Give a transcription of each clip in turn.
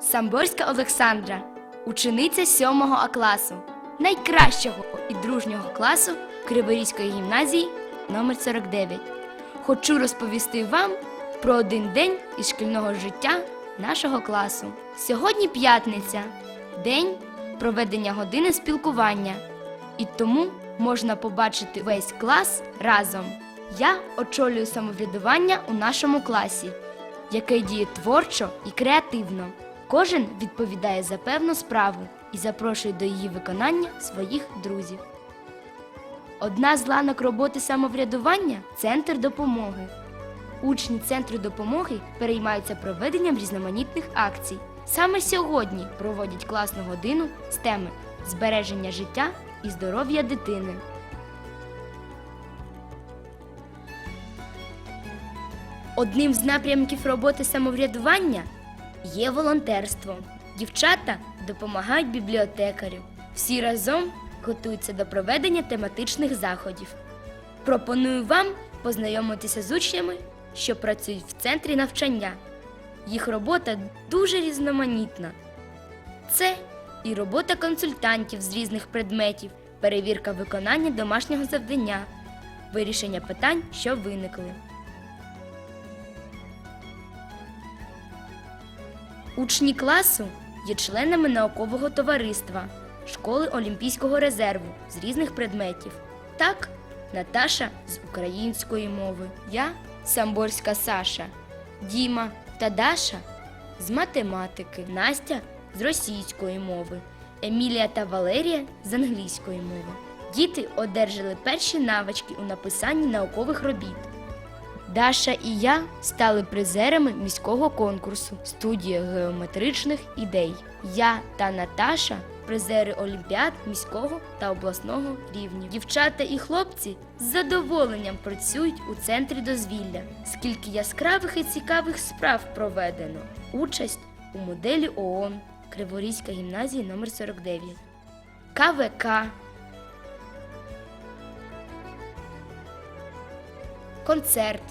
Самборська Олександра, учениця 7 А класу, найкращого і дружнього класу Криворізької гімназії номер 49. Хочу розповісти вам про один день із шкільного життя нашого класу. Сьогодні п'ятниця, день проведення години спілкування, і тому можна побачити весь клас разом. Я очолюю самоврядування у нашому класі, яке діє творчо і креативно. Кожен відповідає за певну справу і запрошує до її виконання своїх друзів. Одна з ланок роботи самоврядування центр допомоги. Учні центру допомоги переймаються проведенням різноманітних акцій. Саме сьогодні проводять класну годину з теми збереження життя і здоров'я дитини. Одним з напрямків роботи самоврядування є волонтерство. Дівчата допомагають бібліотекарю. Всі разом готуються до проведення тематичних заходів. Пропоную вам познайомитися з учнями, що працюють в центрі навчання. Їх робота дуже різноманітна. Це і робота консультантів з різних предметів, перевірка виконання домашнього завдання, вирішення питань, що виникли. Учні класу є членами наукового товариства школи Олімпійського резерву з різних предметів. Так, Наташа з української мови, я Самборська Саша, Діма та Даша з математики, Настя з російської мови, Емілія та Валерія з англійської мови. Діти одержали перші навички у написанні наукових робіт. Даша і я стали призерами міського конкурсу Студія геометричних ідей. Я та Наташа призери олімпіад міського та обласного рівнів. Дівчата і хлопці з задоволенням працюють у центрі дозвілля. Скільки яскравих і цікавих справ проведено. Участь у моделі ООН Криворізька гімназія номер 49 КВК концерт.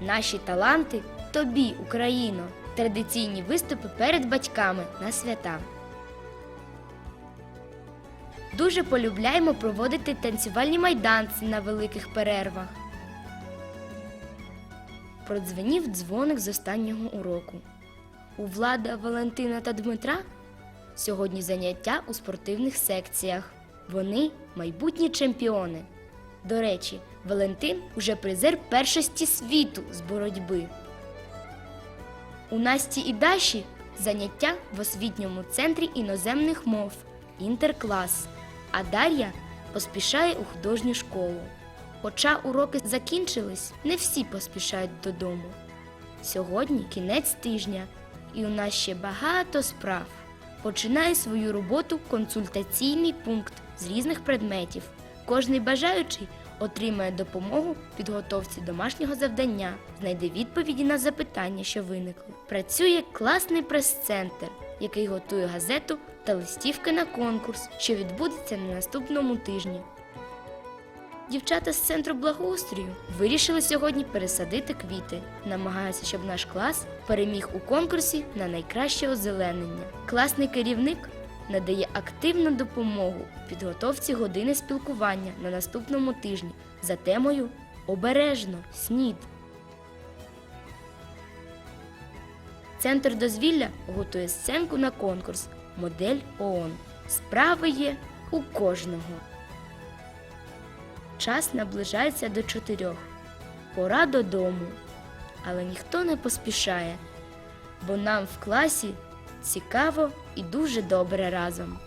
Наші таланти тобі, Україно. Традиційні виступи перед батьками на свята. Дуже полюбляємо проводити танцювальні майданці на великих перервах. Продзвенів дзвоник з останнього уроку. У Влада, Валентина та Дмитра сьогодні заняття у спортивних секціях. Вони майбутні чемпіони. До речі, Валентин уже призер першості світу з боротьби. У Насті і Даші заняття в освітньому центрі іноземних мов інтерклас. А Дар'я поспішає у художню школу. Хоча уроки закінчились, не всі поспішають додому. Сьогодні кінець тижня, і у нас ще багато справ. Починає свою роботу консультаційний пункт з різних предметів. Кожний бажаючий отримає допомогу в підготовці домашнього завдання, знайде відповіді на запитання, що виникли. Працює класний прес-центр, який готує газету та листівки на конкурс, що відбудеться на наступному тижні. Дівчата з центру благоустрою вирішили сьогодні пересадити квіти. Намагаються, щоб наш клас переміг у конкурсі на найкраще озеленення. Класний керівник надає активну допомогу у підготовці години спілкування на наступному тижні за темою Обережно снід. Центр дозвілля готує сценку на конкурс Модель ООН. Справи є у кожного. Час наближається до чотирьох. Пора додому. Але ніхто не поспішає, бо нам в класі цікаво і дуже добре разом.